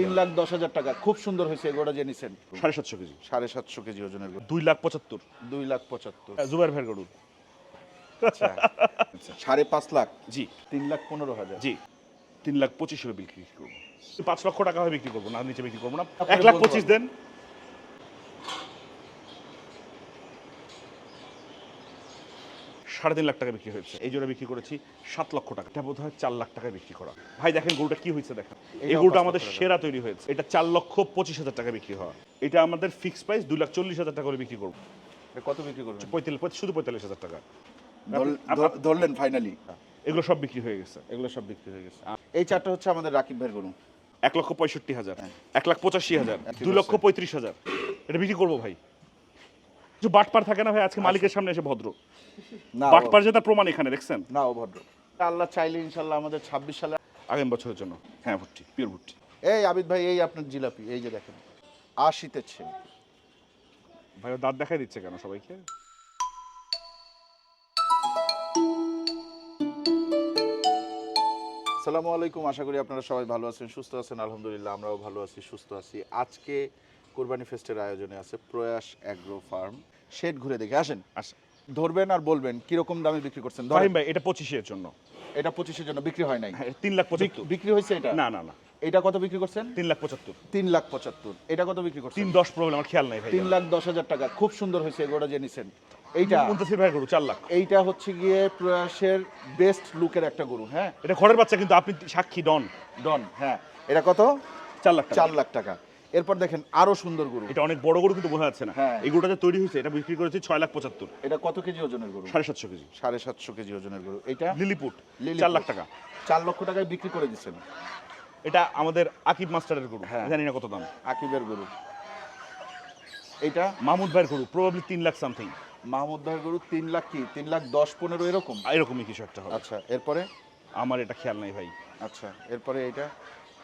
তিন লাখ দশ হাজার টাকা। খুব সুন্দর হয়েছে এগুলোটা যে নিছেন। সাড়ে সাতশো কেজি। সাড়ে সাতশো কেজি ওজনের গরু। দুই লাখ পঁচাত্তর। দুই লাখ পঁচাত্তর। জুবাইর ভাইয়ের গরু। আচ্ছা। সাড়ে পাঁচ লাখ। জি। তিন লাখ পনেরো হাজার। জি। তিন লাখ পঁচিশ হবে বিক্রি করব। পাঁচ লক্ষ টাকা হবে বিক্রি করব না নিচে বিক্রি করব না। এক লাখ পঁচিশ দেন। সাড়ে তিন লাখ টাকা বিক্রি হয়েছে। এই জন্য বিক্রি করেছি সাত লক্ষ টাকা। এটা বোধ হয় চার লাখ টাকায় বিক্রি করা। ভাই দেখেন গরুটা কি হয়েছে দেখেন। এই গরুটা আমাদের সেরা তৈরি হয়েছে। এটা চার লক্ষ পঁচিশ হাজার টাকা বিক্রি হওয়া এটা আমাদের ফিক্স প্রাইস দুই লাখ চল্লিশ হাজার টাকা করে বিক্রি করব। কত বিক্রি করব পঁয়তাল্লিশ শুধু পঁয়তাল্লিশ হাজার টাকা। ধর- ধর- ধরলেন ফাইনালি এগুলো সব বিক্রি হয়ে গেছে। এগুলো সব বিক্রি হয়ে গেছে। এই চারটা হচ্ছে আমাদের রাকিব ভাইয়ের গরু। এক লক্ষ পঁয়ষট্টি হাজার। এক লাখ পঁচাশি হাজার। একই দুই লক্ষ পঁয়ত্রিশ হাজার। এটা বিক্রি করব ভাই। কিছু বাটপার থাকে না ভাই আজকে মালিকের সামনে এসে ভদ্র। না বাটপার যে তার প্রমাণ এখানে দেখছেন? না ও ভদ্র। আল্লাহ চাইলে ইনশাল্লাহ আমাদের ছাব্বিশ সালে আগামী বছরের জন্য। হ্যাঁ ভুট্টি পিওর ভুট্টি। এই আবিদ ভাই এই আপনার জিলাপি এই যে দেখেন আশিতেছে ভাই ও দাঁত দেখাই দিচ্ছে কেন সবাইকে? আসসালামু আলাইকুম আশা করি আপনারা সবাই ভালো আছেন সুস্থ আছেন আলহামদুলিল্লাহ আমরাও ভালো আছি সুস্থ আছি। আজকে কোরবানি ফেস্টের আয়োজনে আছে প্রয়াস অ্যাগ্রো ফার্ম। শেড ঘুরে দেখে আসেন। ধরবেন আর বলবেন কীরকম দামে বিক্রি করছেন? ধরেন ভাই এটা পঁচিশের জন্য। এটা পঁচিশের জন্য বিক্রি হয় নাই? হ্যাঁ তিন লাখ পঁচাত্তর। বিক্রি হয়েছে এটা? না না না। এটা কত বিক্রি করছেন? তিন লাখ পঁচাত্তর। তিন লাখ পঁচাত্তর। এটা কত বিক্রি করছেন? তিন দশ প্রবলেম আমার খেয়াল নাই ভাই। তিন লাখ দশ হাজার টাকা। খুব সুন্দর হয়েছে এগুলোটা যে নিছেন। এইটা মুন্তাসির ভাইয়ের গরু চার লাখ। এইটা হচ্ছে গিয়ে প্রয়াসের বেস্ট লুকের একটা গরু হ্যাঁ? এটা ঘরের বাচ্চা কিন্তু আপনি সাক্ষী ডন। ডন হ্যাঁ। এটা কত? চার লাখ চার লাখ টাকা। এরপর দেখেন আরও সুন্দর গরু। এটা অনেক বড় গরু কিন্তু বোঝা যাচ্ছে না। হ্যাঁ। এই গরুটা যে তৈরি হয়েছে এটা বিক্রি করেছি ছয় লাখ পঁচাত্তর। এটা কত কেজি ওজনের গরু? সাড়ে সাতশো কেজি। সাড়ে সাতশো কেজি ওজনের গরু। এটা? লিলিপুট। চার লাখ টাকা। চার লক্ষ টাকায় বিক্রি করে দিচ্ছেন। এটা আমাদের আকিব মাস্টারের গরু। হ্যাঁ। জানি না কত দাম। আকিবের গরু। এটা? মাহমুদ ভাইয়ের গরু প্রবাবলি তিন লাখ সামথিং মাহমুদ ভাইয়ের গরু তিন লাখ কি? তিন লাখ দশ পনেরো এরকম? এরকমই কিছু একটা হবে। আচ্ছা এরপরে? আমার এটা খেয়াল নাই ভাই। আচ্ছা এরপরে এটা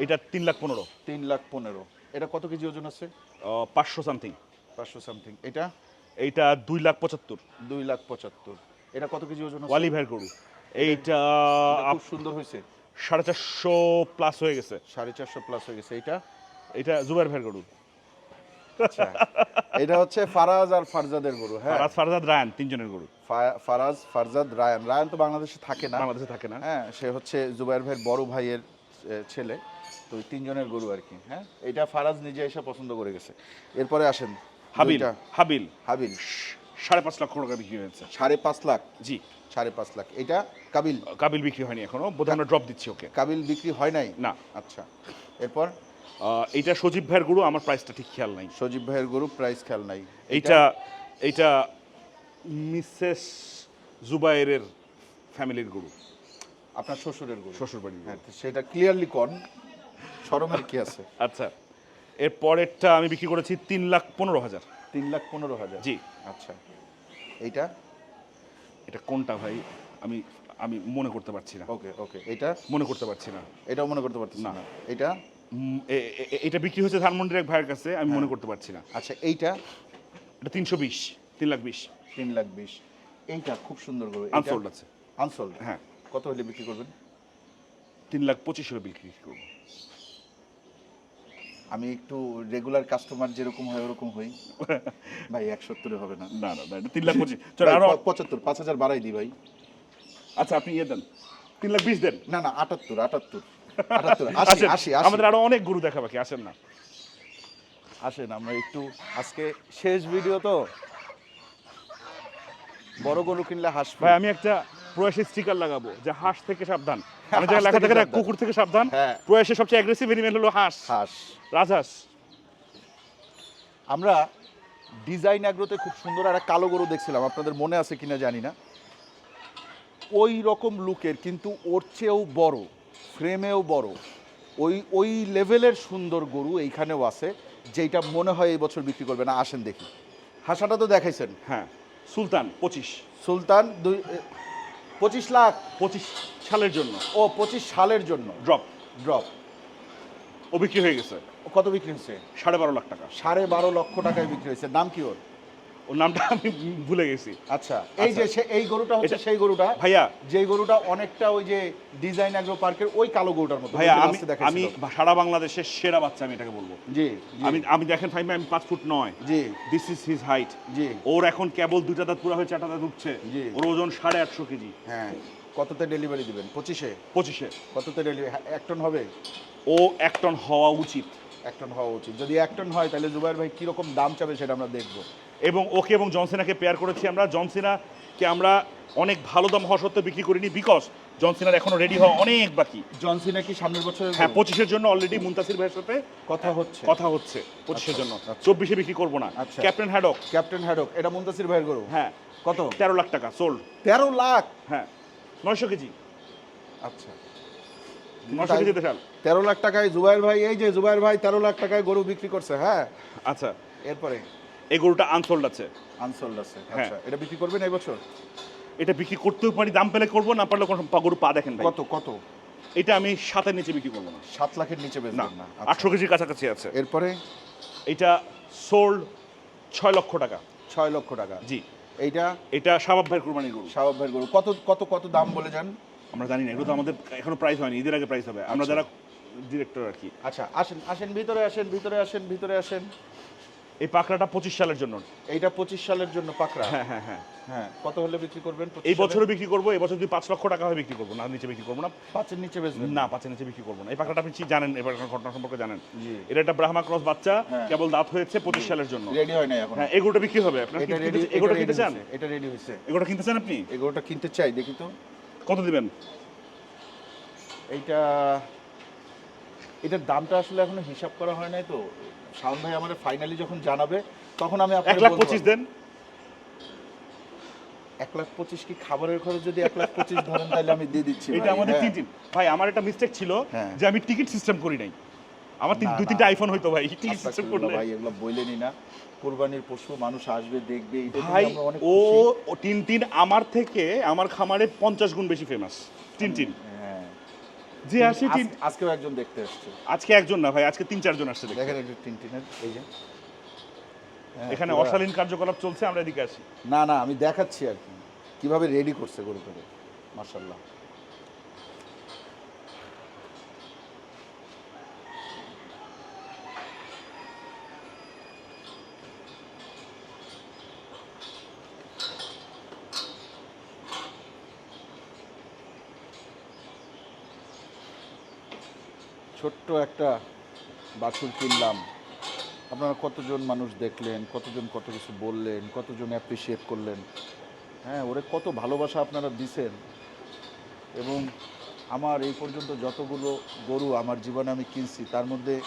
এটা তিন লাখ পনেরো। তিন লাখ পনেরো। এটা কত কেজি ওজন আছে? পাঁচশো সামথিং। পাঁচশো সামথিং। এটা? এইটা দুই লাখ পঁচাত্তর। দুই লাখ পঁচাত্তর। এটা কত কেজি ওজন ওয়ালি ভাইয়ের গরু। এইটা খুব সুন্দর হয়েছে। সাড়ে চারশো প্লাস হয়ে গেছে। সাড়ে চারশো প্লাস হয়ে গেছে। এটা এটা জুবাইর ভাইয়ের গরু। আচ্ছা। এটা হচ্ছে ফারাজ আর ফারজাদের গরু হ্যাঁ? ফারাজ ফারজাদ রায়ান তিনজনের গরু। ফারাজ ফারজাদ রায়ান। রায়ান তো বাংলাদেশে থাকে না। বাংলাদেশে থাকে না। হ্যাঁ সে হচ্ছে জুবাইর ভাইয়ের বড় ভাইয়ের ছেলে। তো ওই তিনজনের গরু আর কি হ্যাঁ? এটা ফারাজ নিজে এসে পছন্দ করে গেছে। এরপরে আসেন হাবিল হাবিল। হাবিল। সাড়ে পাঁচ লাখ টাকা বিক্রি হয়েছে। সাড়ে পাঁচ লাখ? জি। সাড়ে পাঁচ লাখ। এটা কাবিল? কাবিল বিক্রি হয়নি এখনও বোধহয় আমরা ড্রপ দিচ্ছি ওকে। কাবিল বিক্রি হয় নাই? না। আচ্ছা। এরপর? এইটা সজীব ভাইয়ের গরু আমার প্রাইসটা ঠিক খেয়াল নাই। সজীব ভাইয়ের গরু প্রাইস খেয়াল নাই। এইটা এইটা মিসেস জুবাইরের ফ্যামিলির গরু। আপনার শ্বশুরের গরু। শ্বশুর বাড়ির হ্যাঁ সেটা ক্লিয়ারলি কন শরমের কি আছে? আচ্ছা এর পরেরটা আমি বিক্রি করেছি তিন লাখ পনেরো হাজার। তিন লাখ পনেরো হাজার? জি। আচ্ছা এইটা? এটা কোনটা ভাই? আমি আমি মনে করতে পারছি না। ওকে ওকে এটা মনে করতে পারছি না। এটাও মনে করতে পারতেছি না। এটা এটা বিক্রি হয়েছে ধানমন্ডির এক ভাইয়ের কাছে আমি মনে করতে পারছি না। আচ্ছা এইটা? এটা তিনশো বিশ তিন লাখ বিশ। তিন লাখ বিশ। এইটা খুব সুন্দর গরু। আনসোল্ড আছে। আনসোল্ড হ্যাঁ। কত হলে বিক্রি করবেন? তিন লাখ পঁচিশ হলে বিক্রি করব। আমি একটু রেগুলার কাস্টমার যেরকম হয় ওরকম হই। ভাই এক সত্তরে হবে না। না না এটা তিন লাখ পঁচিশ। আরও পঁচাত্তর পাঁচ হাজার বাড়াই দিই ভাই। আচ্ছা আপনি ইয়ে দেন। তিন লাখ বিশ দেন। না না আটাত্তর আটাত্তর। আমাদের আরও অনেক গরু দেখা বাকি আসেন না। আসেন আমরা একটু আজকে শেষ ভিডিও তো। বড় গরু কিনলে হাসবে ভাই আমি একটা প্রয়াসের স্টিকার লাগাবো যে হাঁস থেকে সাবধান। আমি হাঁস লেখা থেকে কুকুর থেকে সাবধান। হ্যাঁ। প্রয়াসের সবচেয়ে অ্যাগ্রেসিভ এনিমেল হলো হাঁস। হাঁস। রাজহাঁস। আমরা ডিজাইন অ্যাগ্রোতে খুব সুন্দর একটা কালো গরু দেখছিলাম আপনাদের মনে আছে কিনা জানি না। ওই রকম লুকের কিন্তু ওর চেয়েও বড় ফ্রেমেও বড় ওই ওই লেভেলের সুন্দর গরু এইখানেও আছে যেটা মনে হয় এই বছর বিক্রি করবে না। আসেন দেখি। হাসাটা তো দেখাইছেন। হ্যাঁ। সুলতান পঁচিশ। সুলতান দুই পঁচিশ লাখ পঁচিশ সালের জন্য। ও পঁচিশ সালের জন্য। ড্রপ ড্রপ ও বিক্রি হয়ে গেছে। কত বিক্রি হয়েছে? সাড়ে বারো লাখ টাকা। সাড়ে বারো লক্ষ টাকায় বিক্রি হয়েছে। দাম কি ওর? ওর নামটা আমি ভুলে গেছি। আচ্ছা এই যে সে- এই গরুটা হচ্ছে সেই গরুটা। ভাইয়া। যেই গরুটা অনেকটা ওই যে ডিজাইন অ্যাগ্রো পার্কের ওই কালো গরুটার মতো। ভাইয়া আমি আমি সারা বাংলাদেশের সেরা বাচ্চা আমি এটাকে বলব। জি আমি আমি দেখেন ফাইভ আমি পাঁচ ফুট নয়। জি। দিস ইজ হিজ হাইট জি। ওর এখন কেবল দুটা দাঁত পুরো হয়ে চারটা দাঁত উঠছে। জি। ওর ওজন সাড়ে আটশো কেজি। হ্যাঁ। কততে ডেলিভারি দিবেন? পঁচিশে? পঁচিশে। কততে ডেলিভারি এক টন হবে? ও এক টন হওয়া উচিত। এক টন হওয়া উচিত। যদি এক টন হয় তাহলে জুবাইর ভাই কীরকম দাম চাবে সেটা আমরা দেখব। এবং ওকে এবং জনসেনাকে পেয়ার করেছি আমরা। জনসেনাকে আমরা অনেক ভালো দাম হওয়া সত্ত্বেও বিক্রি করিনি বিকজ জনসিনার এখনও রেডি হওয়া অনেক বাকি। জনসি কি সামনের বছর হ্যাঁ পঁচিশের জন্য অলরেডি মুন্তাসির ভাইয়ের সাথে কথা হচ্ছে। কথা হচ্ছে পঁচিশের জন্য। আচ্ছা। চব্বিশে বিক্রি করব না। আচ্ছা। Captain Haddock. ক্যাপ্টেন হ্যাডক এটা মুন্তাসির ভাইয়ের গরু? হ্যাঁ। কত? তেরো লাখ টাকা সোল্ড তেরো লাখ? হ্যাঁ। নয়শো কেজি। আচ্ছা। তেরো লাখ টাকায় জুবাইর ভাই এই যে জুবাইর ভাই তেরো লাখ টাকায় গরু বিক্রি করছে হ্যাঁ? আচ্ছা। এরপরে? এই গরুটা আনসোল্ড আছে। আনসোল্ড আছে হ্যাঁ। আচ্ছা। এটা বিক্রি করবেন এই বছর? এটা বিক্রি করতেও পারি দাম পেলে করব না পারলে কোনো গরু পা দেখেন ভাই। কত কত? এটা আমি সাতের নিচে বিক্রি করব না। সাত লাখের নিচে না না আচ্ছা। আটশো কেজির কাছাকাছি আছে। এরপরে? এটা সোল্ড ছয় লক্ষ টাকা। ছয় লক্ষ টাকা। জি। এইটা? এটা শাবাব ভাইয়ের কুরবানির গরু। শাহাব ভাইয়ের গরু। কত কত কত দাম বলে যান? আমরা জানি না এগুলো তো আমাদের এখনও প্রাইস হয়নি ঈদের আগে প্রাইস হবে। আমরা আচ্ছা। যারা ডিরেক্টর আর কি। আচ্ছা আসেন আসেন ভিতরে আসেন ভিতরে আসেন ভিতরে আসেন। এই পাকড়াটা পঁচিশ সালের জন্য। এইটা পঁচিশ সালের জন্য পাকড়া? হ্যাঁ হ্যাঁ হ্যাঁ। হ্যাঁ কত হলে বিক্রি করবেন? এই বিক্রি করব এই বছর যদি পাঁচ লক্ষ টাকা হয় বিক্রি করব না নিচে বিক্রি করব না। পাঁচের নিচে বেচবেন? না পাঁচের নিচে বিক্রি করব না। এই পাকড়াটা আপনি জানেন? এবার ঘটনা সম্পর্কে জানেন? এটা একটা ব্রাহ্মা ক্রস বাচ্চা হ্যাঁ। কেবল দাঁত হয়েছে পঁচিশ সালের জন্য। রেডি হয় না এখন। হ্যাঁ এগুলোটা বিক্রি হবে। আপনার এটা এগুলো কিনতে চান? এটা রেডি হয়েছে। এগুলো কিনতে চান আপনি? এই গরুটা কিনতে চাই দেখি তো। কত দিবেন? এইটা এটার দামটা আসলে এখনও হিসাব করা হয় নাই তো। শাওন ভাই আমাদের ফাইনালি যখন জানাবে তখন আমি এক লাখ। পঁচিশ দেন। এক লাখ পঁচিশ কি খাবারের খরচ যদি এক লাখ পঁচিশ ধরেন তাহলে আমি দিয়ে দিচ্ছি এটা আমাদের হ্যাঁ। তিন তিন ভাই আমার একটা মিস্টেক ছিল হ্যাঁ। যে আমি টিকিট সিস্টেম করি নাই। আমার দুই তিনটা আইফোন হইতো ভাই। টিকিট সিস্টেম করলে। ভাই এগুলো বইলেনি না। কোরবানির পশু মানুষ আসবে দেখবে ভাই ও তিন তিন আমার থেকে আমার খামারে পঞ্চাশ গুণ বেশি ফেমাস তিন তিন। হ্যাঁ। যে আসে তিন আজকেও একজন দেখতে এসছে আজকে একজন না ভাই আজকে তিন চারজন আসছে। দেখেন একটু টিনটিনের এই যে। হ্যাঁ, এখানে অশালীন কার্যকলাপ চলছে আমরা এদিকে আসি। না না আমি দেখাচ্ছি আর কি। কীভাবে রেডি করছে গরু করে মার্শাল্লাহ ছোট্ট একটা বাছুর কিনলাম। আপনারা কতজন মানুষ দেখলেন, কতজন কত কিছু বললেন, কতজন অ্যাপ্রিসিয়েট করলেন। হ্যাঁ ওরে কত ভালোবাসা আপনারা দিছেন। এবং আমার এই পর্যন্ত যতগুলো গরু আমার জীবনে আমি কিনছি, তার মধ্যে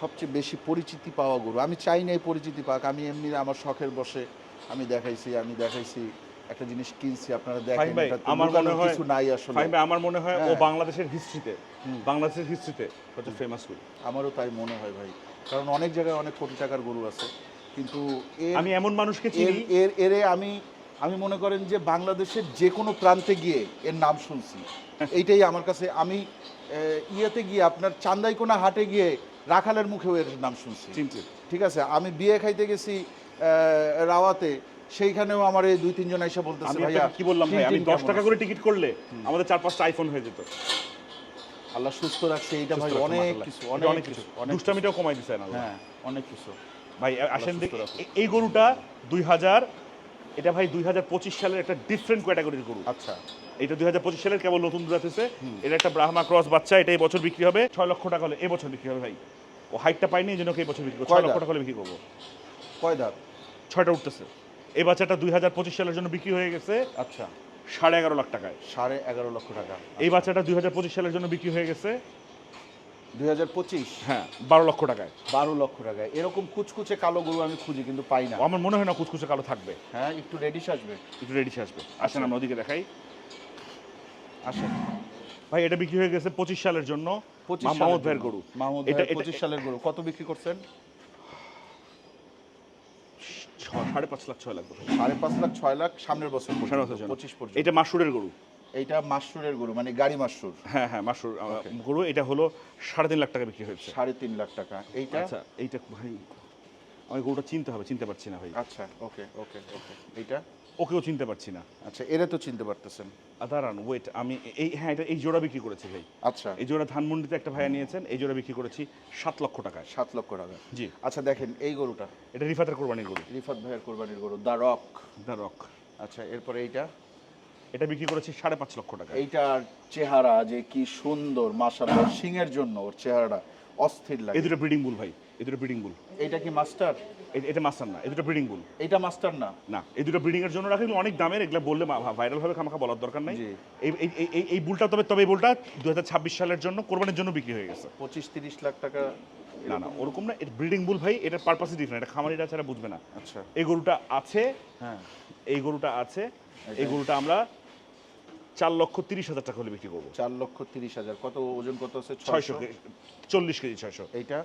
সবচেয়ে বেশি পরিচিতি পাওয়া গরু। আমি চাই না এই পরিচিতি পাক, আমি এমনি আমার শখের বসে আমি দেখাইছি আমি দেখাইছি। একটা জিনিস কিনছি আপনারা দেখেন আমার মনে হয়- কিছু নাই আসলে। ভাই আমার মনে হয় ও হ্যাঁ। বাংলাদেশের হিস্ট্রিতে বাংলাদেশের হিস্ট্রিতে সবচেয়ে ফেমাস গরু। আমারও তাই মনে হয় ভাই। কারণ অনেক জায়গায় অনেক কোটি টাকার গরু আছে কিন্তু আমি এমন মানুষকে চিনি এর এরে আমি আমি মনে করেন যে বাংলাদেশের যে কোনো প্রান্তে গিয়ে এর নাম শুনছি। এইটাই আমার কাছে আমি ইয়েতে গিয়ে আপনার চান্দাইকোনা হাটে গিয়ে রাখালের মুখেও এর নাম শুনছি। ঠিক আছে? আমি বিয়ে খাইতে গেছি আহ, রাওয়াতে। সেইখানেও আমার এই দুই তিনজন এসে বলতেছে ভাইয়া কি বললাম ভাই? আমি দশ টাকা করে টিকিট করলে আমাদের চার পাঁচটা আইফোন হয়ে যেত। আল্লাহ সুস্থ রাখছে এইটা ভাই অনেক কিছু অনেক অনেক কিছু দুষ্টামিটাও কমাই দিছে না হ্যাঁ অনেক কিছু। ভাই আসেন এই গরুটা দুই হাজার এটা ভাই দুই হাজার পঁচিশ সালের একটা ডিফারেন্ট ক্যাটাগরির গরু। আচ্ছা। এটা দুই হাজার পঁচিশ সালের কেবল নতুন দুধ আছে এটা একটা ব্রাহ্মা ক্রস বাচ্চা এটা এই বছর বিক্রি হবে। ছয় লক্ষ টাকা হলে এই বছর বিক্রি হবে ভাই। ও হাইটটা পাইনি এই জন্য এই বছর বিক্রি করব। ছয় লক্ষ টাকা হলে বিক্রি করব। কয় দাঁত? ছয়টা উঠতেছে। এই বাচ্চাটা দুই হাজার পঁচিশ সালের জন্য বিক্রি হয়ে গেছে আচ্ছা। সাড়ে এগারো লাখ টাকায়। সাড়ে এগারো লক্ষ টাকা। এই বাচ্চাটা দুই হাজার পঁচিশ সালের জন্য বিক্রি হয়ে গেছে দুই হাজার পঁচিশ? হ্যাঁ বারো লক্ষ টাকায়। বারো লক্ষ টাকা এরকম কুচকুচে কালো গরু আমি খুঁজি কিন্তু পাই না। আমার মনে হয় না কুচকুচে কালো থাকবে। হ্যাঁ একটু রেডিশ আসবে। একটু রেডি আসবে। আসেন আমরা ওদিকে দেখাই। আসেন। ভাই এটা বিক্রি হয়ে গেছে পঁচিশ সালের জন্য মাহমুদ ভাইয়ের গরু। মাহমুদ এটা- পঁচিশ সালের গরু। কত বিক্রি করছেন? সাড়ে পাঁচ লাখ ছয় লাখ সাড়ে পাঁচ লাখ ছয় লাখ সামনের বছর সাড়ে পর্যন্ত, পঁচিশ পর্যন্ত। এটা মাসুরের গরু। এইটা মাসুরের গরু মানে গাড়ি মাসুর। হ্যাঁ হ্যাঁ মাসুর গরু এটা হলো সাড়ে তিন লাখ টাকা বিক্রি হয়েছে। সাড়ে তিন লাখ টাকা। এইটা? আচ্ছা এইটা ভাই আমি গরুটা চিনতে হবে চিনতে পারছি না ভাই। আচ্ছা ওকে ওকে ওকে এইটা? ওকেও চিনতে পারছি না। আচ্ছা এরা তো চিনতে পারতেছেন। দাঁড়ান ওয়েট আমি এই হ্যাঁ এটা এই জোড়া বিক্রি করেছি ভাই। আচ্ছা। এই জোড়া ধানমন্ডিতে একটা ভাইয়া নিয়েছেন এই জোড়া বিক্রি করেছি সাত লক্ষ টাকায়। সাত লক্ষ টাকা। জি। আচ্ছা দেখেন এই গরুটা। এটা রিফাতের কোরবানির গরু। রিফাত ভাইয়ের কোরবানির গরু দ্য রক। The rock. আচ্ছা এরপরে এইটা। এটা বিক্রি করেছি সাড়ে পাঁচ লক্ষ টাকা এইটার চেহারা যে কি সুন্দর মাশাআল্লাহ সিংয়ের জন্য ওর চেহারাটা অস্থির লাগে। এই দুটো ব্রিডিং বুল ভাই। এই দুটো ব্রিডিং বুল এইটা কি মাস্টার এটা মাস্টার না এই দুটো ব্রিডিং বুল এইটা মাস্টার না? না এই দুটো ব্রিডিং এর জন্য রাখা অনেক দামের এগুলো বললে ভাইরাল হবে খামাখা বলার দরকার নাই। এই এই- এই- বুলটা তবে তবে এই বুলটা দু হাজার ছাব্বিশ সালের জন্য কোরবানির জন্য বিক্রি হয়ে গেছে। পঁচিশ তিরিশ লাখ টাকা না না ওরকম না এটা ব্রিডিং বুল ভাই এটার পারপাসই ডিফারেন্ট এটা খামারিরা ছাড়া বুঝবে না। আচ্ছা। এই গরুটা আছে হ্যাঁ। এই গরুটা আছে এই গরুটা আমরা চার লক্ষ তিরিশ হাজার টাকা হলে বিক্রি করব। চার লক্ষ তিরিশ হাজার কত ওজন কত আছে? ছয়শো চল্লিশ কেজি ছয়শো। এইটা?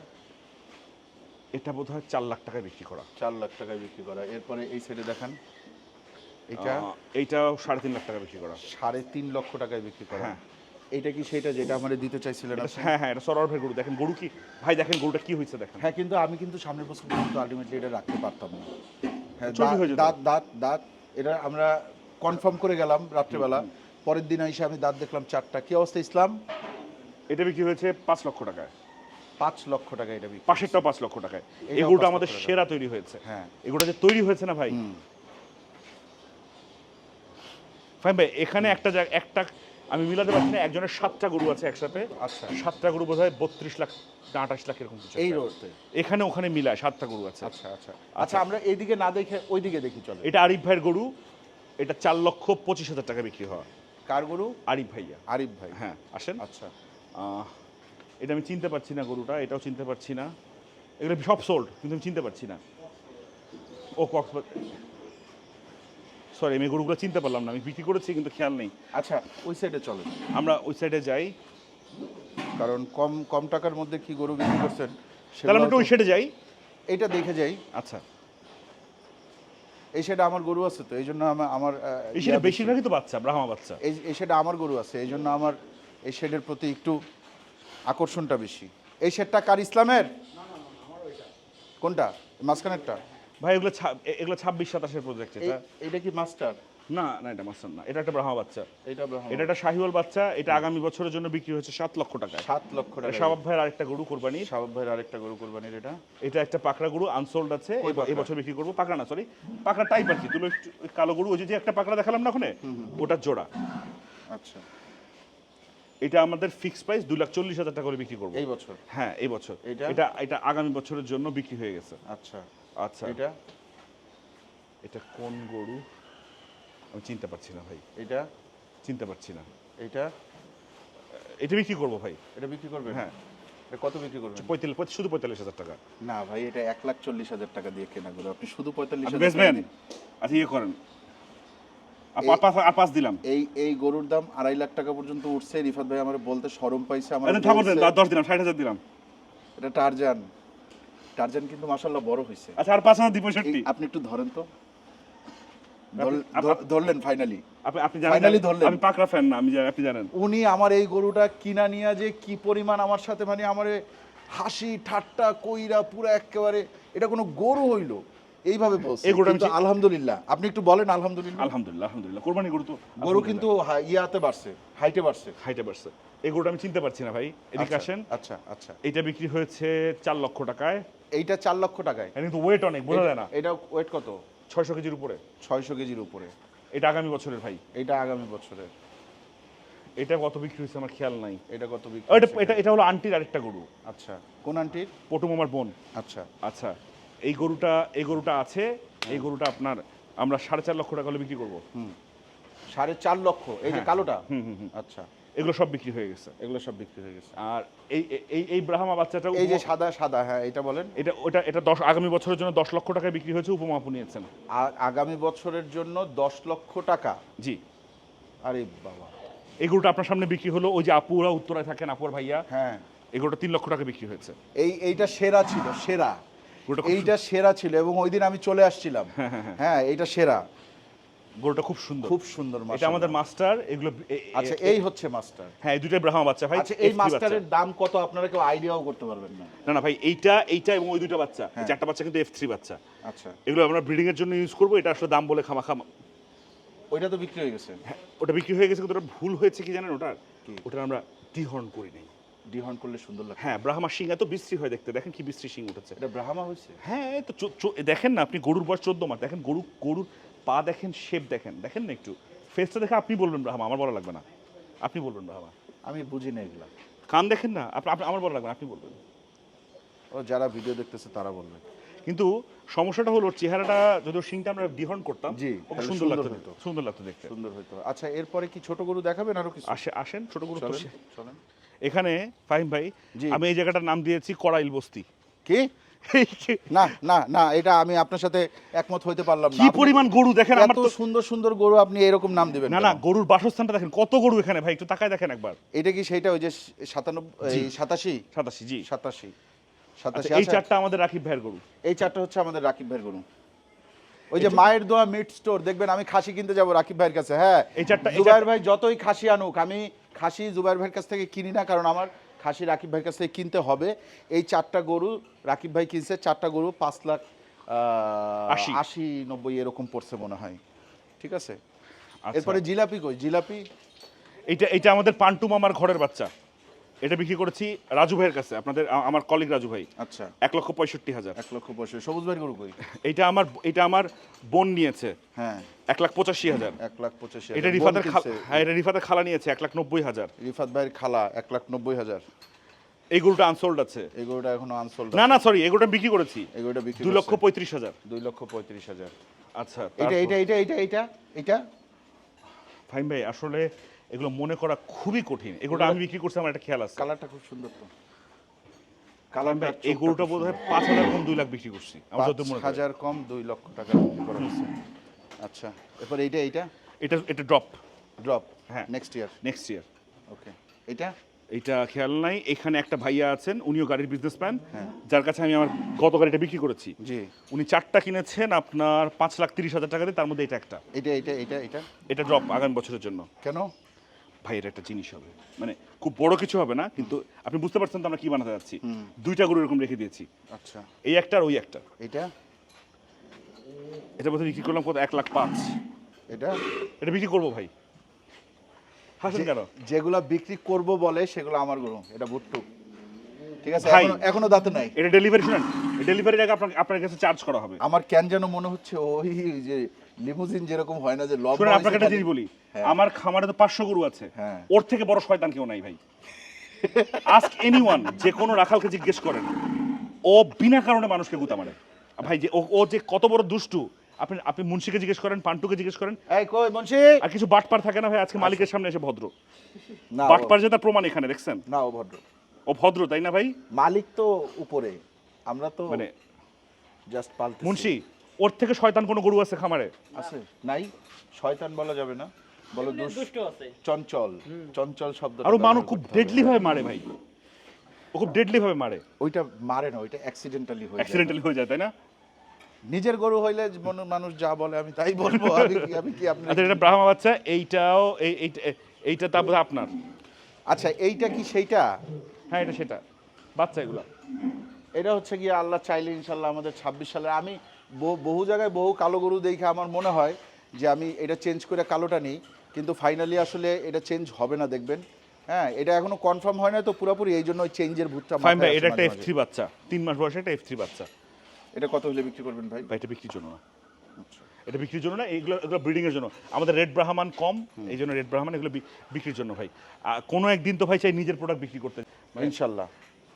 এটা বোধ হয় চার লাখ টাকায় বিক্রি করা। চার লাখ টাকায় বিক্রি করা। এরপরে এই সাইডে দেখান। এটা? এইটাও সাড়ে তিন লাখ টাকা বিক্রি করা। সাড়ে তিন লক্ষ টাকায় বিক্রি করা। হ্যাঁ। এটা কি সেটা যেটা আমাদের দিতে চাইছিলেন হ্যাঁ হ্যাঁ এটা সরোয়ার ভাই গরু। দেখেন গরু কি ভাই দেখেন গরুটা কি হয়েছে দেখেন। হ্যাঁ কিন্তু আমি কিন্তু সামনের বছর কিন্তু আলটিমেটলি এটা রাখতে পারতাম না। হ্যাঁ দাঁত দাঁত দাঁত এটা আমরা কনফার্ম করে গেলাম রাত্রেবেলা। পরের দিন এসে আমি দাঁত দেখলাম চারটা। কি অবস্থা ইসলাম? এটা বিক্রি হয়েছে পাঁচ লক্ষ টাকায়। পাঁচ লক্ষ টাকা এটা পাশেরটাও পাঁচ লক্ষ টাকায়। গরুটা আমাদের সেরা তৈরি হয়েছে। হ্যাঁ। এগুলোটা যে তৈরি হয়েছে না ভাই? ভাই এখানে একটা একটা আমি মিলাতে পারছি না একজনের সাতটা গরু আছে একসাথে। আচ্ছা। সাতটা গরু বোধ হয় বত্রিশ লাখ না আঠাশ লাখ এরকম কিছু এই। রোডতে? এখানে ওখানে মিলায় সাতটা গরু আছে। আচ্ছা আচ্ছা। আচ্ছা। আমরা এইদিকে না দেখে ওইদিকে দেখি চলে এটা আরিফ ভাইয়ের গরু। এটা চার লক্ষ পঁচিশ হাজার টাকা বিক্রি হওয়া কার গরু? আরিফ ভাইয়া। আরিফ ভাই। হ্যাঁ আসেন। আচ্ছা। আহ, এটা আমি চিনতে পারছি না গরুটা এটাও চিনতে পারছি না। এগুলো সব সোল্ড কিন্তু আমি চিনতে পারছি না। ও কক্সবাজার সরি আমি গরুগুলো চিনতে পারলাম না আমি বিক্রি করেছি কিন্তু খেয়াল নেই। আচ্ছা ওই সাইডে চলে আমরা ওই সাইডে যাই। কারণ কম কম টাকার মধ্যে কি গরু বিক্রি করছেন তাহলে আমরা একটু ওই সাইডে যাই। এটা দেখে যাই। আচ্ছা। এই সাইডে আমার গরু আছে তো এই জন্য আমার আমার এই সাইডে বেশিরভাগই তো বাচ্চা ব্রাহ্মা বাচ্চা। এই সাইডে আমার গরু আছে এই জন্য আমার এই শেডের প্রতি একটু আকর্ষণটা বেশি। এই শেডটা কার ইসলামের? কোনটা? মাঝখানেরটা? ভাই এগুলো এগুলো ছাব্বিশ সাতাশের প্রজেক্ট এই- এটা কি মাস্টার না না এটা মাস্টার না। এটা একটা ব্রাহ্মা বাচ্চা। এটা এটা একটা শাহিওয়াল বাচ্চা। এটা আগামী বছরের জন্য বিক্রি হচ্ছে সাত লক্ষ টাকায়। সাত লক্ষ টাকা শাবাব ভাইয়ের আরেকটা গরু কোরবানি শাবাব ভাইয়ের আরেকটা গরু কোরবানির এটা। এটা একটা পাকড়া গরু আনসোল্ড আছে। এই- বছর বিক্রি করব। পাকড়া না সরি পাকড়া টাইপ আর কি। তুলো কালো গরু ওই যে একটা পাকড়া দেখালাম না ওখানে? ওটার জোড়া। আচ্ছা। এটা আমাদের ফিক্স প্রাইস দুই লাখ চল্লিশ হাজার টাকা করে বিক্রি করব। এই বছর? হ্যাঁ এই বছর? এটা? এটা আগামী বছরের জন্য বিক্রি হয়ে গেছে। আচ্ছা। আচ্ছা। এটা? এটা কোন গরু? আমি চিনতে পারছি না ভাই। এটা? চিনতে পারছি না। এটা? এটা বিক্রি করব ভাই। এটা বিক্রি করবে হ্যাঁ। কত বিক্রি করবেন? পঁয়তাল্লিশ শুধু পঁয়তাল্লিশ হাজার টাকা। না ভাই এটা এক লাখ চল্লিশ হাজার টাকা দিয়ে কেনা গরু। আপনি শুধু পঁয়তাল্লিশ হাজার আচ্ছা ইয়ে করেন। পাঁচ দিলাম। এই এই গরুর দাম আড়াই লাখ টাকা পর্যন্ত উঠছে। রিফাত ভাই আমার বলতে শরম পাইছে আমার দশ দিলাম ষাট হাজার দিলাম। এটা টারজান। টারজান কিন্তু মাশাল্লাহ বড় হয়েছে আচ্ছা আর পাঁচ হাজার দিই আপনি একটু ধরেন তো। ধরলেন ফাইনালি আপনি আপনি জানেন ধরলেন। আমি পাকড়া ফ্যান না আমি আপনি জানেন। উনি আমার এই গরুটা কিনা নিয়ে যে কি পরিমাণ আমার সাথে মানে আমার হাসি ঠাট্টা কইরা পুরো একেবারে এটা কোনো গরু হইল। এইভাবে বলছে। কিন্তু আলহামদুলিল্লাহ আপনি একটু বলেন আলহামদুলিল্লাহ। আলহামদুলিল্লাহ আলহামদুলিল্লাহ। কোরবানি গরু তো গরু কিন্তু ইয়াতে বাড়ছে হাইটে বাড়ছে। হাইটে বাড়ছে। এই গরুটা আমি চিনতে পারছি না ভাই। এদিকে আচ্ছা, আসেন। আচ্ছা আচ্ছা। এটা বিক্রি হয়েছে চার লক্ষ টাকায়। এইটা চার লক্ষ টাকায়। কিন্তু ওয়েট অনেক বোঝা যায় না। এটা ওয়েট কত? ছয়শো কেজির উপরে। ছয়শো কেজির উপরে। এটা আগামী বছরের ভাই। এটা আগামী বছরের। এটা কত বিক্রি হয়েছে আমার খেয়াল নাই। এটা কত বিক্রি এটা এটা হলো আন্টির আরেকটা গরু। আচ্ছা কোন আন্টির? পটুম আমার বোন। আচ্ছা। আচ্ছা। এই গরুটা এই গরুটা আছে এই গরুটা আপনার আমরা সাড়ে চার লক্ষ টাকা হলে বিক্রি করব। হুম। সাড়ে চার লক্ষ এই যে হ্যাঁ। কালোটা? হুম হুম আচ্ছা। এগুলো সব বিক্রি হয়ে গেছে। এগুলো সব বিক্রি হয়ে গেছে। আর এই এই এই ব্রাহ্মা বাচ্চাটা এই যে সাদা সাদা হ্যাঁ এটা বলেন। এটা ওটা এটা দশ আগামী বছরের জন্য দশ লক্ষ টাকায় বিক্রি হয়েছে উপমা আপু নিয়েছেন। আ- আগামী বছরের জন্য দশ লক্ষ টাকা? জি। আরে বাবা। এই গরুটা আপনার সামনে বিক্রি হলো ওই যে আপুরা উত্তরায় থাকেন আপুর ভাইয়া। হ্যাঁ। এই গরুটা তিন লক্ষ টাকা বিক্রি হয়েছে। এই এইটা সেরা ছিল সেরা। এইটা সেরা ছিল এবং ওই দিন আমি চলে আসছিলাম। হ্যাঁ এইটা সেরা। গরুটা খুব সুন্দর। খুব সুন্দর এটা আমাদের মাস্টার এগুলো আচ্ছা এই হচ্ছে মাস্টার। হ্যাঁ এই ব্রাহ্মা বাচ্চা ভাই আচ্ছা এই মাস্টারের দাম কত? আপনারা কেউ আইডিয়াও করতে পারবেন না। না না ভাই এইটা এইটা এবং ওই দুটো বাচ্চা এই হ্যাঁ। চারটা বাচ্চা কিন্তু এফ থ্রি বাচ্চা। আচ্ছা। এগুলো আমরা ব্রিডিং এর জন্য ইউজ করব এটা আসলে দাম বলে খামা খামা ওইটা তো বিক্রি হয়ে গেছে। হ্যাঁ, ওটা বিক্রি হয়ে গেছে কিন্তু ওটা ভুল হয়েছে কি জানেন ওটার? ওটা আমরা ডিহর্ন করি নাই। ডিহর্ন করলে সুন্দর লাগে হ্যাঁ ব্রাহ্মা সিং এত বিশ্রী হয় দেখতে। দেখেন কি বিশ্রী সিং উঠেছে। এটা ব্রাহ্মা হয়েছে? হ্যাঁ তো দেখেন না আপনি গরুর বয়স চোদ্দ মাস। দেখেন গরু গরুর পা দেখেন শেপ দেখেন। দেখেন না একটু? ফেসটা দেখে আপনি বলবেন ব্রাহ্মা আমার বলা লাগবে না। আপনি বলবেন ব্রাহ্মা। আমি বুঝি না এগুলা। কান দেখেন না আপনি আমার বলা লাগবে না আপনি বলবেন। ও যারা ভিডিও দেখতেছে তারা বলবে। কিন্তু সমস্যাটা হলো চেহারাটা যদি শিংটা আমরা ডিহর্ন করতাম জি, সুন্দর লাগতো সুন্দর লাগতো দেখতে। সুন্দর হইতো। আচ্ছা এরপরে কি ছোট গরু দেখাবেন আরও কিছু? আসে আসেন ছোট গরু চলেন। এখানে ফাহিম ভাই আমি এই জায়গাটার নাম দিয়েছি কড়াইল বস্তি। কি? না না না এটা আমি আপনার সাথে একমত হইতে পারলাম না। কি পরিমাণ গরু দেখেন আমার তো সুন্দর সুন্দর গরু আপনি এরকম নাম দিবেন না না গরুর বাসস্থানটা দেখেন কত গরু এখানে ভাই একটু তাকায় দেখেন একবার। এটা কি সেইটা ওই যে সাতানব্বই জি। সাতাশি? সাতাশি জি। সাতাশি। আচ্ছা, সাতাশি এই আচ্ছা, চারটা আমাদের রাকিব ভাইয়ের গরু। এই চারটা হচ্ছে আমাদের রাকিব ভাইয়ের গরু। ওই যে মায়ের দোয়া মিট স্টোর দেখবেন আমি খাসি কিনতে যাব রাকিব ভাইয়ের কাছে হ্যাঁ? এই চারটা- ভাই যতই খাসি আনুক আমি খাসি জুবাইর ভাইয়ের কাছ থেকে কিনি না কারণ আমার খাসি রাকিব ভাইয়ের কাছ থেকে কিনতে হবে। এই চারটা গরু রাকিব ভাই কিনছে চারটা গরু পাঁচ লাখ। আশি। নব্বই এরকম পড়ছে মনে হয়। ঠিক আছে? আচ্ছা। এরপরে জিলাপি কই? জিলাপি? এটা এটা আমাদের পান্টু মামার ঘরের বাচ্চা। এটা বিক্রি করেছি রাজু ভাইয়ের কাছে আপনাদের আমার কলিগ রাজু ভাই। আচ্ছা। এক লক্ষ পঁয়ষট্টি হাজার। এক লক্ষ পয়সা সবুজ ভাইয়ের গরু কই? এটা আমার এটা আমার বোন নিয়েছে। হ্যাঁ। এক লাখ পঁচাশি হাজার। এক লাখ পঁচাশি এটা রিফাতের খালা হ্যাঁ এটা রিফাতের খালা নিয়েছে এক লাখ নব্বই হাজার। রিফাত ভাইয়ের খালা এক লাখ নব্বই হাজার। এই গরুটা আনসোল্ড আছে। এই গরুটা এখনও আনসোল্ড না না সরি এই গরুটা বিক্রি করেছি। এই গরুটা বিক্রি দুই লক্ষ পঁয়ত্রিশ হাজার। দুই লক্ষ পঁয়ত্রিশ হাজার। আচ্ছা এটা এটা এটা এটা এটা এটা ফাহিম ভাই আসলে এগুলো মনে করা খুবই কঠিন। এগুলোটা আমি বিক্রি করছি আমার একটা খেয়াল আছে। কালারটা খুব সুন্দর তো। কালারটা এই গরুটা বোধ হয় পাঁচ হাজার কম দুই লাখ বিক্রি করছি। আমার যত মনে হাজার কম দুই লক্ষ টাকা বিক্রি করা হচ্ছে। আচ্ছা এরপর এইটা এইটা? এটা এটা ড্রপ ড্রপ হ্যাঁ। Next year next year okay এটা এটা খেয়াল নাই। এখানে একটা ভাইয়া আছেন উনিও গাড়ির বিজনেসম্যান হ্যাঁ। যার কাছে আমি আমার গত গাড়িটা বিক্রি করেছি। জি। উনি চারটা কিনেছেন আপনার পাঁচ লাখ তিরিশ হাজার টাকা দিয়ে তার মধ্যে এটা একটা। এটা এটা এটা এটা এটা ড্রপ আগামী বছরের জন্য। কেন? ভাই এটা একটা জিনিস হবে। মানে খুব বড় কিছু হবে না কিন্তু আপনি বুঝতে পারছেন তো আমরা কি বানাতে যাচ্ছি। দুইটা গরু এরকম রেখে দিয়েছি। আচ্ছা। এই একটা আর ওই একটা। এটা এটা বোধহয় বিক্রি করলাম কত? এক লাখ পাঁচ। এটা? এটা বিক্রি করব ভাই। হাসেন কেন? যেগুলা বিক্রি করব বলে সেগুলো আমার গরু এটা বুট্টু ঠিক আছে। এখনও এখনও দাঁতে নাই। এটা ডেলিভারি শুনেন। ডেলিভারির আগে আপনার আপনার কাছে চার্জ করা হবে। আমার কেন যেন মনে হচ্ছে ওই যে লিমুজিন যেরকম হয় না যে লব শুনেন আপনাকে একটা জিনিস বলি। হ্যাঁ। আমার খামারে তো পাঁচশো গরু আছে। হ্যাঁ। ওর থেকে বড় শয়তান কেউ নাই ভাই। আস্ক এনিওয়ান যে কোনো রাখালকে জিজ্ঞেস করেন। ও বিনা কারণে মানুষকে গুতা মারে। ভাই যে ও যে কত বড় দুষ্টু। আপনি আপনি মুন্সিকে জিজ্ঞেস করেন পান্টুকে জিজ্ঞেস করেন। এই কই মুন্সি? আর কিছু বাটপার থাকে না ভাই আজকে মালিকের সামনে এসে ভদ্র। না বাটপার যে তার প্রমাণ এখানে দেখছেন? না ও ভদ্র। ও ভদ্র তাই না ভাই? মালিক তো উপরে। আমরা তো মানে জাস্ট পালতে মুন্সি ওর থেকে শয়তান কোনো গরু আছে খামারে? আছে। নাই শয়তান বলা যাবে না। বলো দুষ্ট আছে। চঞ্চল। চঞ্চল শব্দ আর ও মানুষ খুব ডেডলি ভাবে মারে ভাই। ও খুব ডেডলি ভাবে মারে। ওইটা মারে না ওইটা অ্যাক্সিডেন্টালি হয়ে অ্যাক্সিডেন্টালি হয়ে যায় তাই না? নিজের গরু হইলে মানুষ যা বলে আমি তাই বলব। আমি কি আমি কি আপনি আচ্ছা এটা ব্রাহ্মা বাচ্চা এইটাও এই এইটা- এইটা তারপর আপনার। আচ্ছা এইটা কি সেইটা? হ্যাঁ এটা সেটা। বাচ্চা এগুলো। এটা হচ্ছে গিয়ে আল্লাহ চাইলে ইনশাল্লাহ আমাদের ছাব্বিশ সালে আমি বহু- বহু জায়গায় বহু কালো গরু দেখে আমার মনে হয় যে আমি এটা চেঞ্জ করে কালোটা নিই। কিন্তু ফাইনালি আসলে এটা চেঞ্জ হবে না দেখবেন। হ্যাঁ এটা এখনও কনফার্ম হয় না তো পুরোপুরি এই জন্য ওই চেঞ্জের ভূতটা ফাইন ভাই এটা একটা এফ থ্রি বাচ্চা। তিন মাস বয়সে একটা এফ থ্রি বাচ্চা। এটা কত হলে বিক্রি করবেন ভাই? ভাই এটা বিক্রির জন্য না। এটা বিক্রির জন্য না এগুলো এগুলো ব্রিডিং এর জন্য। আমাদের রেড ব্রাহ্মণ কম এই জন্য রেড ব্রাহ্মণ এগুলো বিক্রির জন্য ভাই। আর কোনো একদিন তো ভাই চাই নিজের প্রোডাক্ট বিক্রি করতে। ইনশাল্লাহ।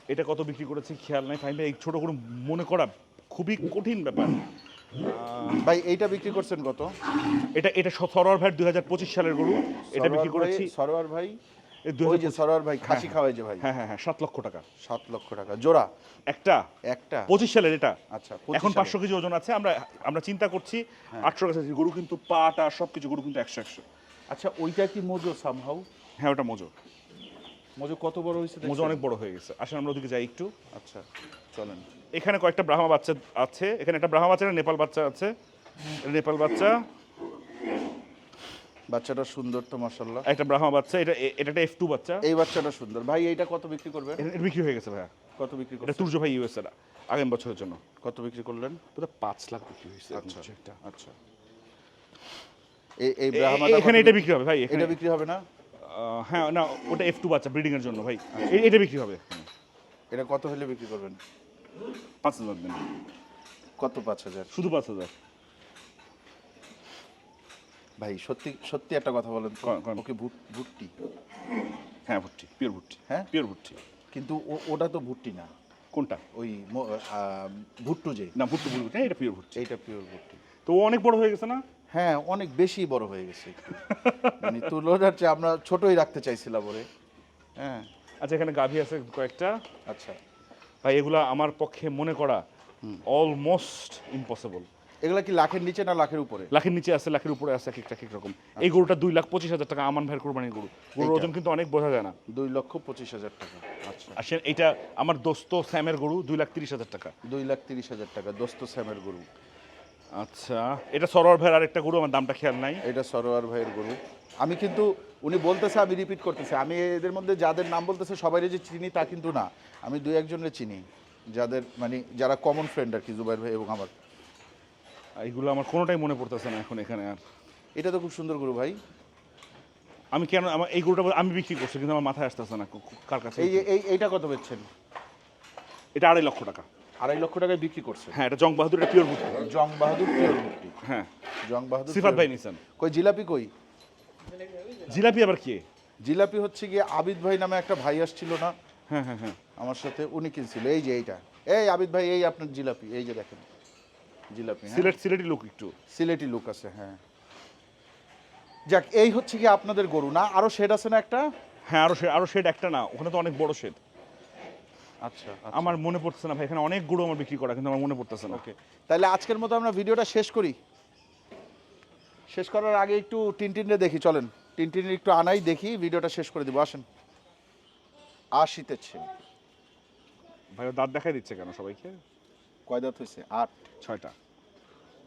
এটা কত বিক্রি করেছি খেয়াল নাই। ফাইন ভাই এই ছোট করে মনে করা খুবই কঠিন ব্যাপার। ভাই এইটা বিক্রি করছেন কত? এটা এটা সরোয়ার ভাই দুই হাজার পঁচিশ সালের গরু। এটা বিক্রি করেছি সরোয়ার ভাই? ওই যে সরোয়ার ভাই খাসি খাওয়াই যে ভাই। হ্যাঁ হ্যাঁ হ্যাঁ সাত লক্ষ টাকা। সাত লক্ষ টাকা। জোড়া? একটা। একটা। পঁচিশ সালের এটা। আচ্ছা, এখন পাঁচশো কেজি ওজন আছে। আমরা আমরা চিন্তা করছি আটশো কাছে গরু কিন্তু পাটা সব কিছু গরু কিন্তু একশো একশো। আচ্ছা ওইটা কি মোজো সামহাউ হ্যাঁ ওটা মজো। মোজো কত বড় হয়েছে মজো অনেক বড় হয়ে গেছে। আসেন আমরা ওদিকে যাই একটু। আচ্ছা। চলেন। এখানে কয়েকটা ব্রাহ্মা বাচ্চা আছে। এখানে একটা ব্রাহ্মা বাচ্চা নেপাল বাচ্চা আছে। নেপাল বাচ্চা। বাচ্চাটা সুন্দর তো মাসাল্লাহ একটা ব্রাহ্মা বাচ্চা। এটা এটা একটা এফ টু বাচ্চা। এই বাচ্চাটা সুন্দর। ভাই এইটা কত বিক্রি করবেন? এটা এটা বিক্রি হয়ে গেছে ভাইয়া। কত বিক্রি এটা করবেন তুর্য ভাই ইউএস এর। আগামী বছরের জন্য। কত বিক্রি করলেন? বোধহয় পাঁচ লাখ বিক্রি হয়েছে আচ্ছা আচ্ছা একটা আচ্ছা। এই এই ব্রাহ্মাটা এখানে এটা বিক্রি হবে ভাই এটা বিক্রি হবে না? হ্যাঁ না ওটা এফ টু বাচ্চা ব্রিডিং এর জন্য ভাই। এটা বিক্রি হবে। এটা কত হলে বিক্রি করবেন? পাঁচ হাজার দিন। কত পাঁচ হাজার? শুধু পাঁচ হাজার। ভাই সত্যি সত্যি একটা কথা বলেন। ওকে ভুট্টি? হ্যাঁ ভুট্টি পিওর ভুট্টি। হ্যাঁ? পিওর ভুট্টি। কিন্তু ওটা তো ভুট্টি না। কোনটা? ওই ভুট্টু যে। না ভুট্টি ভুট্টি না এটা পিওর ভুট্টি। এইটা পিওর ভুট্টি। তো ও অনেক বড় হয়ে গেছে না? হ্যাঁ অনেক বেশি বড় হয়ে গেছে মানে তুলনার চেয়ে আমরা ছোটই রাখতে চাইছিলাম ওরে। হ্যাঁ। আচ্ছা এখানে গাভী আছে কয়েকটা। আচ্ছা। ভাই এগুলা আমার পক্ষে মনে করা অলমোস্ট ইম্পসিবল এগুলা কি লাখের নিচে না লাখের উপরে? লাখের নিচে আছে লাখের উপরে আছে এক একটা এক রকম। এই গরুটা দুই লাখ পঁচিশ হাজার টাকা আমান ভাইয়ের কোরবানির গরু। গরুর ওজন কিন্তু অনেক বোঝা যায় না। দুই লক্ষ পঁচিশ হাজার টাকা। আচ্ছা। আসেন এটা আমার দোস্ত স্যামের গরু দুই লাখ তিরিশ হাজার টাকা। দুই লাখ তিরিশ হাজার টাকা দোস্ত স্যামের গরু। আচ্ছা। এটা সরোয়ার ভাইয়ের আরেকটা গরু আমার দামটা খেয়াল নাই। এটা সরোয়ার ভাইয়ের গরু। আমি কিন্তু উনি বলতেছে আমি রিপিট করতেছি। আমি এদের মধ্যে যাদের নাম বলতেছে সবাই যে চিনি তা কিন্তু না। আমি দুই একজনের চিনি যাদের মানে যারা কমন ফ্রেন্ড আর কি জুবাইর ভাই এবং আমার। এইগুলো আমার কোনোটাই মনে পড়তেছে না এখন এখানে আর। এটা তো খুব সুন্দর গরু ভাই। আমি কেন আমার এই গরুটা আমি বিক্রি করছি কিন্তু আমার মাথায় আসতেছে না কার কাছে এই এই এইটা কত বেচছেন? এটা আড়াই লক্ষ টাকা। আড়াই লক্ষ টাকায় বিক্রি করছে। হ্যাঁ এটা জং বাহাদুর পিওর ভুট্টি জং বাহাদুর পিওর ভুট্টি হ্যাঁ। জং বাহাদুর সিফাত ভাই। নিছেন। কই জিলাপি কই? জিলাপি আবার কি? জিলাপি হচ্ছে গিয়ে আবিদ ভাই নামে একটা ভাই আসছিল না? হ্যাঁ হ্যাঁ হ্যাঁ। আমার সাথে উনি কিনছিল। এই যে এইটা। এই আবিদ ভাই এই আপনার জিলাপি। এই যে দেখেন জিলাপি হ্যাঁ? সিলেট সিলেটি লোক একটু। সিলেটি লুক আছে হ্যাঁ। যাক এই হচ্ছে কি আপনাদের গরু। না আরও শেড আছে না একটা? হ্যাঁ আরও শেড আরও শেড একটা না। ওখানে তো অনেক বড় শেড। আচ্ছা আমার মনে পড়তেছে না ভাই এখানে অনেক গরু আমার বিক্রি করা কিন্তু আমার মনে পড়তেছে না। ওকে তাহলে আজকের মতো আমরা ভিডিওটা শেষ করি। শেষ করার আগে একটু টিনটিনে দেখি চলেন। টিনটিনের একটু আনাই দেখি ভিডিওটা শেষ করে দিব আসেন। আসিতেছে ভাই ও দাঁত দেখাই দিচ্ছে কেন সবাইকে? কয় দাঁত হয়েছে? আট। ছয়টা।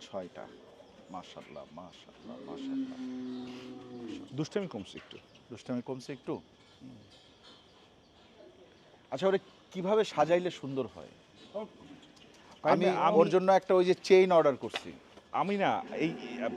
ছয়টা। মাশাল্লাহ মাশাল্লাহ মাশাল্লাহ দুষ্টামি কমছে একটু। দুষ্টামি কমছে একটু। আচ্ছা ওরে কীভাবে সাজাইলে সুন্দর হয়? আমি ওর জন্য একটা ওই যে চেইন অর্ডার করছি। আমি না এই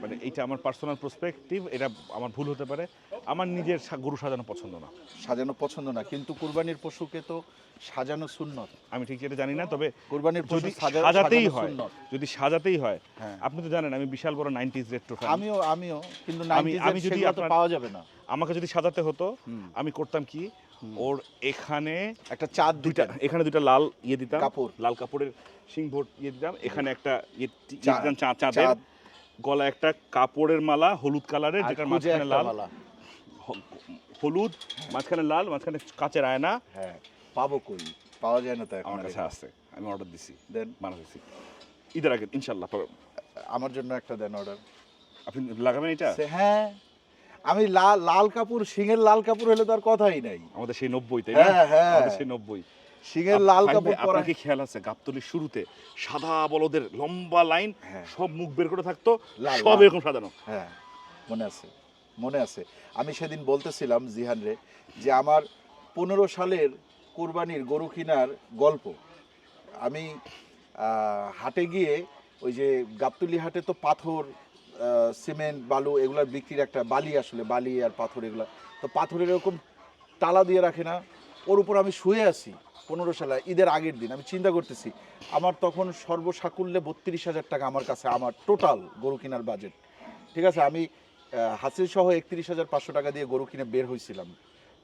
মানে এইটা আমার পার্সোনাল পার্সপেক্টিভ এটা আমার ভুল হতে পারে। আমার নিজের গরু সাজানো পছন্দ না। সাজানো পছন্দ না কিন্তু কুরবানির পশুকে তো সাজানো সুন্নত। আমি ঠিক এটা জানি না তবে কুরবানির যদি সাজাতেই হয়। যদি সাজাতেই হয়। আপনি তো জানেন আমি বিশাল বড় নাইনটিজ রেট্রো আমিও আমিও কিন্তু আমি- আমি যদি পাওয়া যাবে না। আমাকে যদি সাজাতে হতো আমি করতাম কি ওর এখানে একটা চাঁদ দুইটা এখানে দুইটা লাল ইয়ে দিতাম। কাপড়। লাল কাপড়ের সিং ভোট ইয়ে দিতাম। এখানে একটা ইয়ে ইয়ে দিতাম চা- চাঁদের। গলা একটা কাপড়ের মালা হলুদ কালারের যেটার মাঝখানে লাল। হলুদ মাঝখানে লাল মাঝখানে কাঁচের আয়না। হ্যাঁ পাবো কই? পাওয়া যায় না তো এখন আমার কাছে। আছে। আমি অর্ডার দিছি। দেন। বানাতেছি ঈদের আগে ইনশাল্লাহ আমার জন্য একটা দেন অর্ডার আপনি লাগাবেন এটা? হ্যাঁ। আমি লাল লাল কাপড় সিংহের লাল কাপড় হলে তো আর কথাই নাই। আমাদের সেই নব্বই তাই হ্যাঁ, হ্যাঁ। সেই নব্বই। সিংহের লাল কাপড় পরা কি খেয়াল আছে? গাবতলির শুরুতে সাদা বলদের লম্বা লাইন হ্যাঁ। সব মুখ বের করে থাকতো সব এরকম সাজানো। হ্যাঁ মনে আছে মনে আছে। আমি সেদিন বলতেছিলাম জিহান রে যে আমার পনেরো সালের কুরবানির গরু কিনার গল্প। আমি আহ, হাটে গিয়ে ওই যে গাবতলি হাটে তো পাথর সিমেন্ট, বালু এগুলার বিক্রির একটা বালি আসলে, বালি আর পাথর এগুলো। তো পাথরের এরকম তালা দিয়ে রাখে না। ওর উপর আমি শুয়ে আছি পনেরো সালে, ঈদের আগের দিন। আমি চিন্তা করতেছি, আমার তখন সর্বসাকুল্যে বত্রিশ হাজার টাকা আমার কাছে, আমার টোটাল গরু কেনার বাজেট ঠিক আছে, আমি হাসিল সহ একত্রিশ হাজার পাঁচশো টাকা দিয়ে গরু কিনে বের হয়েছিলাম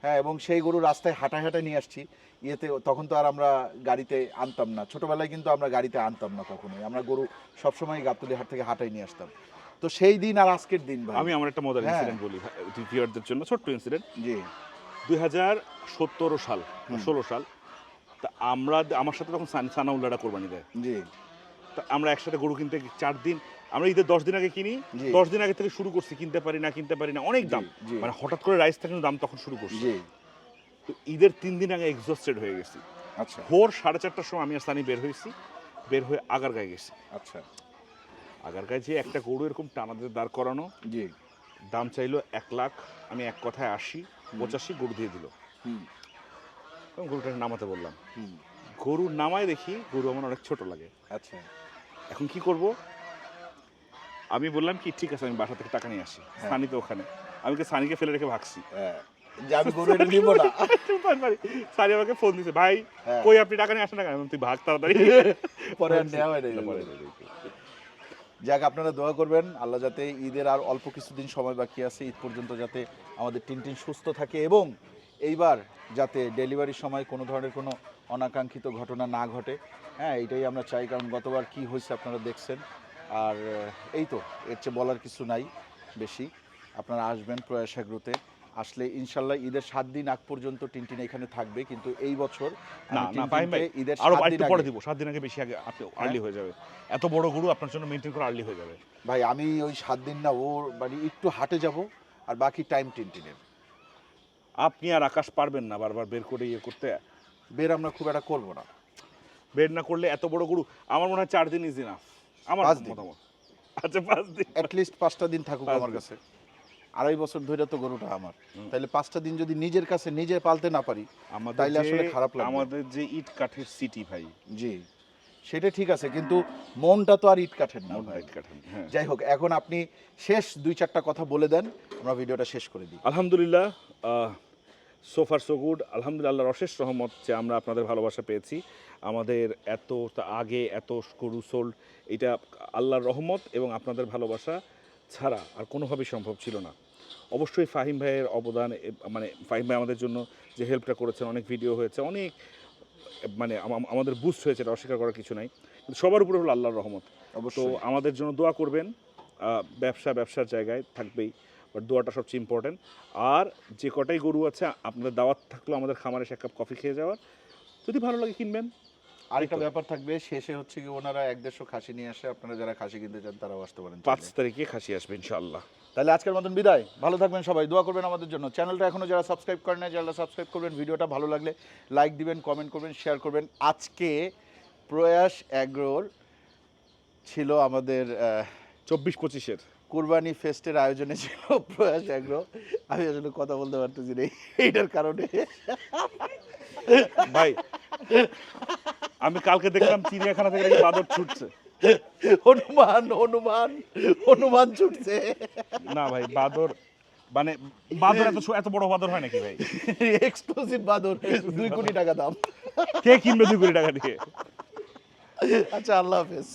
হ্যাঁ এবং সেই গরু রাস্তায় হাঁটায় হাঁটায় নিয়ে আসছি। ইয়েতে তখন তো আর আমরা গাড়িতে আনতাম না। ছোটোবেলায় কিন্তু আমরা গাড়িতে আনতাম না কখনোই। আমরা গরু সবসময় গাবতলি হাট থেকে হাঁটাই নিয়ে আসতাম। তো সেই দিন আর আজকের দিন ভাই। আমি আমার একটা মজার হ্যাঁ। ইনসিডেন্ট বলি ভিউয়ারদের জন্য ছোট্ট ইনসিডেন্ট জি। দুই হাজার সতেরো সাল ষোলো সাল তা আমরা আমার সাথে তখন সান- সানাউল্লাহটা কোরবানি দেয়। জি। তা আমরা একসাথে গরু কিনতে চার দিন আমরা ঈদের দশ দিন আগে কিনি দশ দিন আগে থেকে শুরু করছি কিনতে পারি না কিনতে পারি না অনেক দাম। মানে হঠাৎ করে রাইস থেকে দাম তখন শুরু করছি। তো ঈদের তিন দিন আগে এক্সস্টেড হয়ে গেছি। আচ্ছা। ভোর সাড়ে চারটার সময় আমি আর সানি বের হয়েছি বের হয়ে আগার গায়ে গেছি। আচ্ছা। আগার কাছে একটা গরু এরকম টানাতে দাঁড় করানো। জি। দাম চাইলো এক লাখ আমি এক কথায় আশি পঁচাশি গরু দিয়ে দিল। এবং গরুটাকে নামাতে বললাম। গরু নামায় দেখি গরু আমার অনেক ছোট লাগে। আচ্ছা। এখন কি করব? আমি বললাম কি ঠিক আছে আমি বাসা থেকে টাকা নিয়ে আসি। সানি তো ওখানে। আমি কি সানিকে ফেলে রেখে ভাগছি। হ্যাঁ। সানি আমাকে ফোন দিছে ভাই হ্যাঁ। কই আপনি টাকা নিয়ে আসেন না তুই ভাগ তাড়াতাড়ি। পরে নেওয়া হয় যাক, আপনারা দোয়া করবেন। আল্লাহ যাতে ঈদের আর অল্প কিছুদিন সময় বাকি আছে, ঈদ পর্যন্ত যাতে আমাদের টিনটিন সুস্থ থাকে এবং এইবার যাতে ডেলিভারির সময় কোনো ধরনের কোনো অনাকাঙ্ক্ষিত ঘটনা না ঘটে। হ্যাঁ এইটাই আমরা চাই, কারণ গতবার কি হয়েছে আপনারা দেখছেন। আর, এই তো, এর চেয়ে বলার কিছু নাই, বেশি। আপনারা আসবেন প্রয়াস এগ্রোতে। আসলে ইনশাল্লাহ ঈদের সাত দিন আগ পর্যন্ত টিনটিন এখানে থাকবে কিন্তু এই বছর না না ফাহিম ভাই ঈদের আরও একটু পরে দিব সাত দিন আগে বেশি আগে আপনি আর্লি হয়ে যাবে। এত বড় গরু আপনার জন্য মেনটেন করা আর্লি হয়ে যাবে। ভাই আমি ওই সাত দিন না ওর মানে একটু হাটে যাব আর বাকি টাইম টিনটিনের। আপনি আর আকাশ পারবেন না বারবার বের করে ইয়ে করতে। বের আমরা খুব একটা করব না। বের না করলে এত বড় গরু আমার মনে হয় চার দিন ইজ ইনাফ আমার। মতামত। আচ্ছা পাঁচ দিন। অ্যাটলিস্ট পাঁচটা দিন থাকুক আমার কাছে। আড়াই বছর ধরে তো গরুটা আমার। তাহলে পাঁচটা দিন যদি নিজের কাছে নিজে পালতে না পারি তাইলে আসলে খারাপ লাগে আমাদের যে ইট কাঠের সিটি ভাই। জি সেটা ঠিক আছে কিন্তু মনটা তো আর ইট কাঠের না ইট কাঠের হ্যাঁ। যাই হোক এখন আপনি শেষ দুই চারটা কথা বলে দেন আমরা ভিডিওটা শেষ করে দিই। আলহামদুলিল্লাহ সোফার সো গুড আলহামদুলিল্লাহ অশেষ রহমত যে আমরা আপনাদের ভালোবাসা পেয়েছি। আমাদের এত আগে এত গরু সোল্ড এটা আল্লাহর রহমত এবং আপনাদের ভালোবাসা ছাড়া আর কোনোভাবেই সম্ভব ছিল না। অবশ্যই ফাহিম ভাইয়ের অবদান মানে ফাহিম ভাই আমাদের জন্য যে হেল্পটা করেছেন অনেক ভিডিও হয়েছে অনেক মানে আমাদের বুস্ট হয়েছে এটা অস্বীকার করার কিছু নাই। কিন্তু সবার উপরে হলো আল্লাহর রহমত। তো অবশ্যই। আমাদের জন্য দোয়া করবেন ব্যবসা ব্যবসার জায়গায় থাকবেই বাট দোয়াটা সবচেয়ে ইম্পর্টেন্ট আর যে কটাই গরু আছে আপনাদের দাওয়াত থাকল আমাদের খামারে এক কাপ কফি খেয়ে যাওয়ার। যদি ভালো লাগে কিনবেন। আরেকটা ব্যাপার থাকবে শেষে হচ্ছে কি ওনারা এক দেড়শো খাসি নিয়ে আসে আপনারা যারা খাসি কিনতে চান তারাও আসতে পারেন পাঁচ তারিখে খাসি আসবে ইনশাআল্লাহ। তাহলে আজকের মতন বিদায়। ভালো থাকবেন সবাই দোয়া করবেন আমাদের জন্য। চ্যানেলটা এখনও যারা সাবস্ক্রাইব করেন না যারা সাবস্ক্রাইব করবেন ভিডিওটা ভালো লাগলে লাইক দিবেন কমেন্ট করবেন শেয়ার করবেন। আজকে প্রয়াস অ্যাগ্রোর ছিল আমাদের চব্বিশ পঁচিশের। কুরবানি ফেস্টের আয়োজনে ছিল প্রয়াস অ্যাগ্রো। আমি আসলে কথা বলতে পারতেছি না এইটার কারণে। ভাই আমি কালকে দেখলাম চিড়িয়াখানা থেকে বাদর ছুটছে। হনুমান হনুমান হনুমান ছুটছে। না ভাই বাদর মানে বাদর এত এত বড় বাদর হয় নাকি ভাই? এক্সক্লুসিভ বাদর দুই কোটি টাকা দাম। কে কিনবে দুই কোটি টাকা দিয়ে? আচ্ছা আল্লাহ হাফেজ।